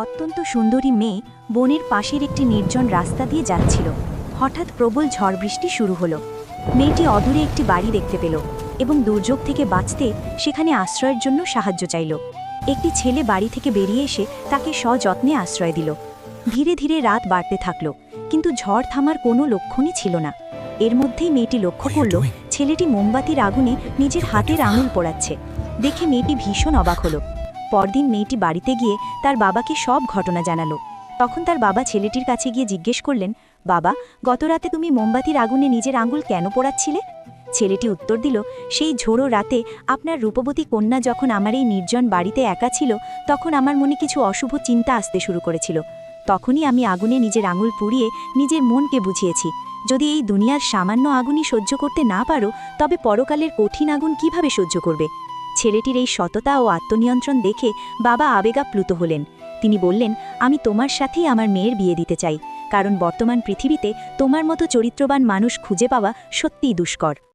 অত্যন্ত সুন্দরী মেয়ে বনের পাশের একটি নির্জন রাস্তা দিয়ে যাচ্ছিল। হঠাৎ প্রবল ঝড় বৃষ্টি শুরু হলো। মেয়েটি অদূরে একটি বাড়ি দেখতে পেল এবং দুর্যোগ থেকে বাঁচতে সেখানে আশ্রয়ের জন্য সাহায্য চাইল। একটি ছেলে বাড়ি থেকে বেরিয়ে এসে তাকে সযত্নে আশ্রয় দিল। ধীরে ধীরে রাত বাড়তে থাকল কিন্তু ঝড় থামার কোনো লক্ষণই ছিল না। এর মধ্যেই মেয়েটি লক্ষ্য করল ছেলেটি মোমবাতির আগুনে নিজের হাতের আঙুল পোড়াচ্ছে। দেখে মেয়েটি ভীষণ অবাক হলো। পরদিন মেয়েটি বাড়িতে গিয়ে তার বাবাকে সব ঘটনা জানালো। তখন তার বাবা ছেলেটির কাছে গিয়ে জিজ্ঞেস করলেন, বাবা, গতরাতে তুমি মোমবাতির আগুনে নিজের আঙুল কেন পোড়াচ্ছিলে? ছেলেটি উত্তর দিল, সেই ঝোড়ো রাতে আপনার রূপবতী কন্যা যখন আমার এই নির্জন বাড়িতে একা ছিল, তখন আমার মনে কিছু অশুভ চিন্তা আসতে শুরু করেছিল। তখনই আমি আগুনে নিজের আঙুল পুড়িয়ে নিজের মনকে বুঝিয়েছি। যদি এই দুনিয়ার সামান্য আগুনই সহ্য করতে না পারো, তবে পরকালের কঠিন আগুন কীভাবে সহ্য করবে? ছেলেটির এই সততা ও আত্মনিয়ন্ত্রণ দেখে বাবা আবেগাপ্লুত হলেন। তিনি বললেন, আমি তোমার সাথেই আমার মেয়ের বিয়ে দিতে চাই, কারণ বর্তমান পৃথিবীতে তোমার মতো চরিত্রবান মানুষ খুঁজে পাওয়া সত্যিই দুষ্কর।